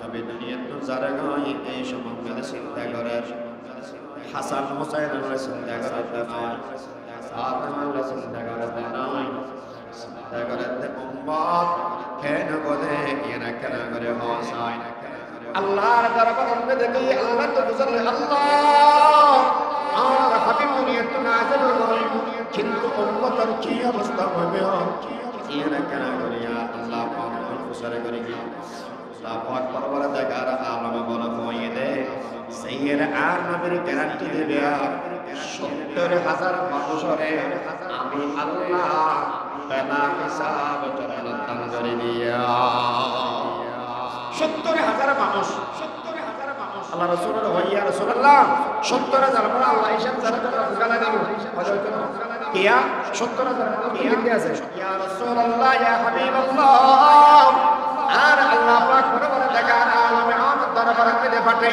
নবী দুনিয়ার তো যারা গই এই সম্বন্ধে চিন্তা করেন হাসান হোসেন আমরা চিন্তা করতে নয়। ফাতেমা আমরা চিন্তা করতে নয়। চিন্তা করতে উম্মত। কেন বলে এরা কেন করে হসায় আল্লাহর দরবার আমরা দেখি আল্লাহ তো বুঝলে আল্লাহ! আর হাবিব দুনিয়ার তো নাজেল হয় কিন্তু উম্মতের কি অবস্থা হবে? এরা কেন করিয়া আল্লাহ পাক করি কি আর নবীর গ্যারান্টি দেবে সত্তর হাজার মানুষরে আমি আল্লাহ বেলা হিসাব জান্নাত করে দিয়া। সত্তর হাজার মানুষ আর আল্লাহ দরবারে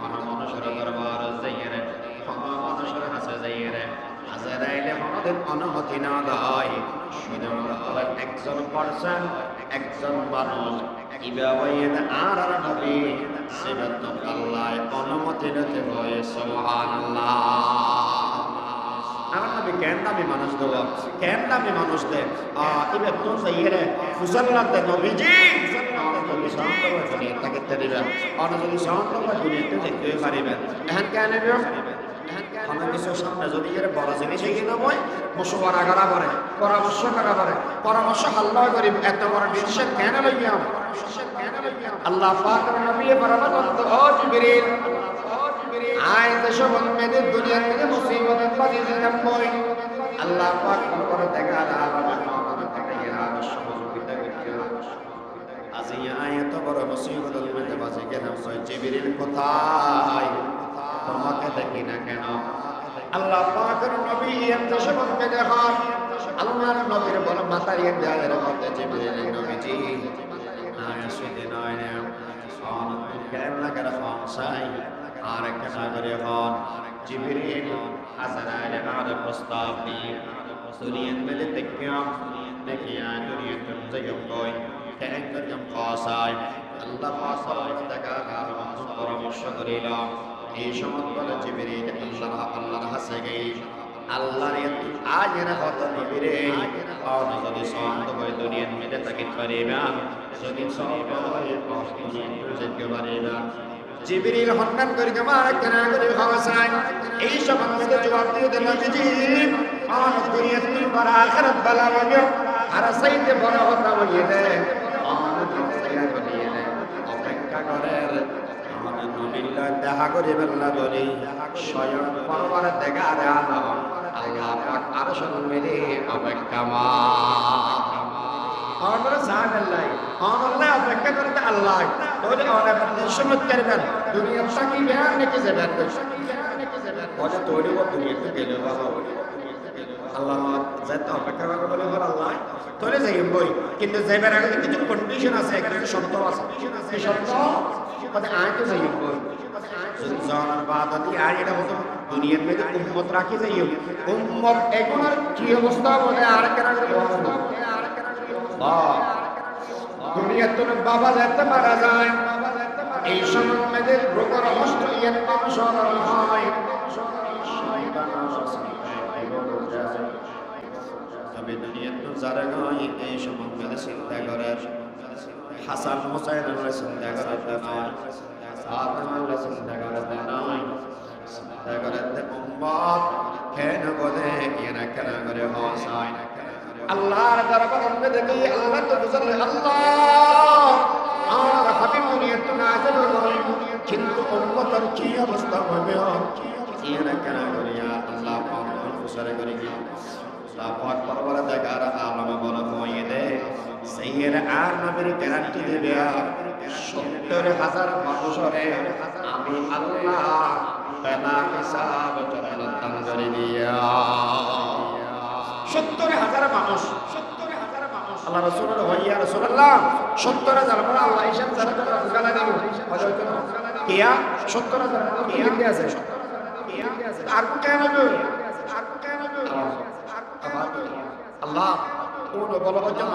হন মানুষের দরবার যাইয়ে হন অনুমতি না একজন একজন মানুষ কীভাবে আর আর নবী সেবাত আল্লাহ অনুমতি নিতে হয় কেন দামি মানুষ দেব কেন দামি মানুষ দে এবার তো সাইয়ে ফুসাল্লাহ নবীজি দুনিয়া হয় দুনিয়াতে এখন কেন কোনো কিছু সামনে যদি এর বড় জিনিস এগিয়ে নয় মশওয়ারা করা পারে পরামর্শ করা পারে পরামর্শ আল্লাহ করিম এত বড় ডিসিশন কেন লইয়াম আল্লাহ পাক নবী বরাবর ও জিবরিল আয় দেশ মেয়েদের দুনিয়ার মধ্যে মুসিবত দেন আল্লাহ দেখা সহযোগিতা আজি আয়াত বড় মুসিবতের মধ্যে বাজে কেন? জিবরিল কোথায়? তোমাকে দেখি না কেন? আল্লাহ পাকের নবী এত সবকে দেখান। আল্লাহর নবীর বড় মাতার দেয়ালের মধ্যে জিবরিল নবীজি। আয় সুদে নয় না কেন না কেন ফাঁসাই আর একটা সাগরে হন। জিবরিল হাসানাইলে আমাদের প্রস্তাব দিয়ে দুনিয়ার মেলে দেখিয়াম দেখিয়া দুনিয়ার জন্য কই। করিয়াম ফাঁসাই আল্লাহ ফাঁসাই দেখা পরামর্শ করিলাম এই সময় বলে জিবরিল আল্লাহ, আল্লাহর হাসে গই আল্লাহর আজের হত নিবিরে আর যদি সন্ত হয় দুনিয়ার মেলে তাকে পারিবা যদি সন্ত হয় দুনিয়ার পারিবা জিবরিল হন্নান করে জমা কেনা করে খাওয়াসান এই সময় মধ্যে জবাব দিয়ে দিল জি আর দুনিয়া বলিয়ে দে অপেক্ষা করেন আমাদের করে বেল্লা বলি স্বয়ং পরবার দেখা আরে আলো আল্লাহ পাক মেলে অপেক্ষা আমরা জান আল্লাহ আমরা অপেক্ষা করতে আল্লাহ তাহলে আমরা সমত করবেন দুনিয়া সাকি বেয়ার নাকি যাবেন ওটা তৈরি করে দুনিয়াতে গেলে বাবা আল্লাহ যাতে অপেক্ষা করবে বলে আল্লাহ তোরে যাই বই। কিন্তু যাইবার আগে কিছু কন্ডিশন আছে কিছু শর্ত আছে। শর্ত? আয় তো যাই বই জানার বাদ এটা হতো দুনিয়ার মধ্যে উম্মত রাখি যাই উম্মত এখন আর কি অবস্থা বলে আর কেনা দুনিয়ার বাবা যেতে মারা যায়। এই সময় মেয়েদের রোগের হয় তবে দুনিয়ার তো যারা নয় এই সম্বন্ধে চিন্তা করার হাসান হোসেন আমরা চিন্তা করাতে নয় ফাতেমা আমরা চিন্তা করাতে নয় চিন্তা করাতে উম্মত, কেন বলে? এরা কেন করে হসায় আল্লাহর দরবার আমরা দেখি আল্লাহ তো বুঝলে আল্লাহ আর হাবিব দুনিয়ার তো নাজেল হয়। কিন্তু উম্মতের কি অবস্থা হবে? এরা কেন করিয়া আল্লাহ পাক ফুসরে করি কি? আল্লাহ পাক পরবরে দেখার আলমে বলে কইয়ে দে সেইয়ের আর নবীর গ্যারান্টি দেবে। সত্তর হাজার মানুষরে আমি আল্লাহ বেলা হিসাব জন্মদান করে দিয়া। সত্তর হাজার মানুষ সত্তর হাজার মানুষ। আল্লাহ রসুলের হইয়া রসুল্লাহ সত্তর হাজার মানে আল্লাহ হিসাব যারা করে গালা দিব কিয়া? সত্তর হাজার মানুষ কি আছে? আর কেন আর কেন আল্লাহ কোন বলো জন্য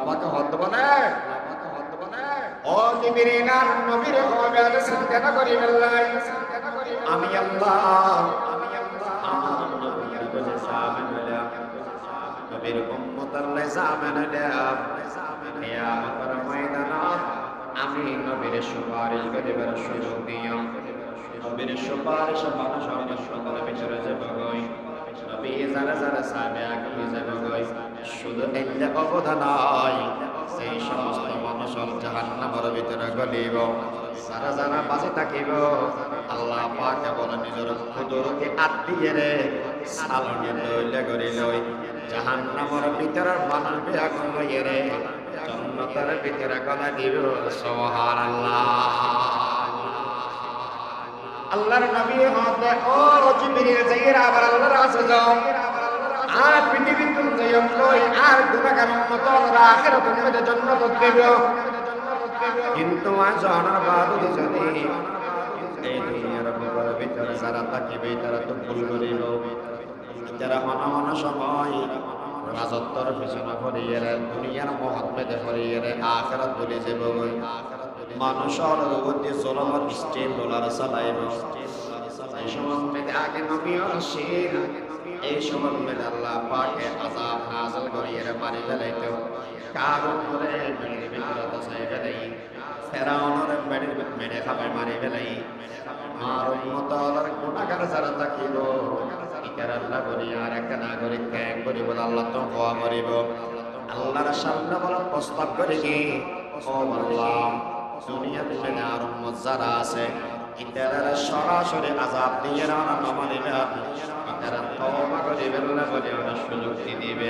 পাকে হদ বলে আমি আল্লাহ আমি নবীর সুপারিশ করিবার সুযোগ দিও। নবীর সুপারিশ মানুষ আমার সকলের ভিতরে যাব নবী যারা যারা সামনে আগে যাব গই শুধু এলে অবদান নয়, সেই সমস্ত মানুষ জাহান্নামের ভিতরে গলিব। যারা যারা বাঁচে থাকিব, আল্লাহ পাকে বলে নিজের খুদরকে আত্মীয় রে সালনে লইলে গড়ি লই। জাহান্নামের ভিতরে মানুষ বেয়াগুন লইয়ে রে, জন্নতের ভিতরে গলা দিব, সুবহানাল্লাহ। আল্লাহর নবী হতে ও জিবরিল যাইরা আবার আল্লাহর কাছে যাও। আর পৃথিবী তুমি যাইও কই আর গুনাহগার উম্মত ওরা আখিরাত উম্মতের জান্নাত দেব। কিন্তু আজ বাদ যদি এই দুনিয়ার বুকের ভিতরে যারা থাকিবে, তারা তো ভুল করিব। যারা হন হন সময় রাজত্বর পিছনে ভরিয়ে দুনিয়ার মহাত্মেতে ভরিয়ে আখিরাত ভুলে যাব। মানুষের বুদ্ধি চলবার স্টেম ডলার চালাইব এই আগে নবী আসেন। এই সময় মেয়েদের আল্লাহ পাকে আজাব নাজল করিয়ে মারি ফেলাইত। কার উপরে? মেয়ের ভিতরে দশাই ফেলাই। ফেরাউনের মেয়ের মেরে খাবে মারি ফেলাই। আর উন্মত আল্লাহর গুণাগার যারা থাকিব ইকার আল্লাহ করি আর একটা নাগরিক ত্যাগ করিব আল্লাহ তো বলা, প্রস্তাব করে কি? দুনিয়াতে মেনে আর যারা আছে ইতারা সরাসরি আজাব দিয়ে রানা নমানিবে ইতারা তওবা করিবে না বলে ওরা সুযোগ দিবে।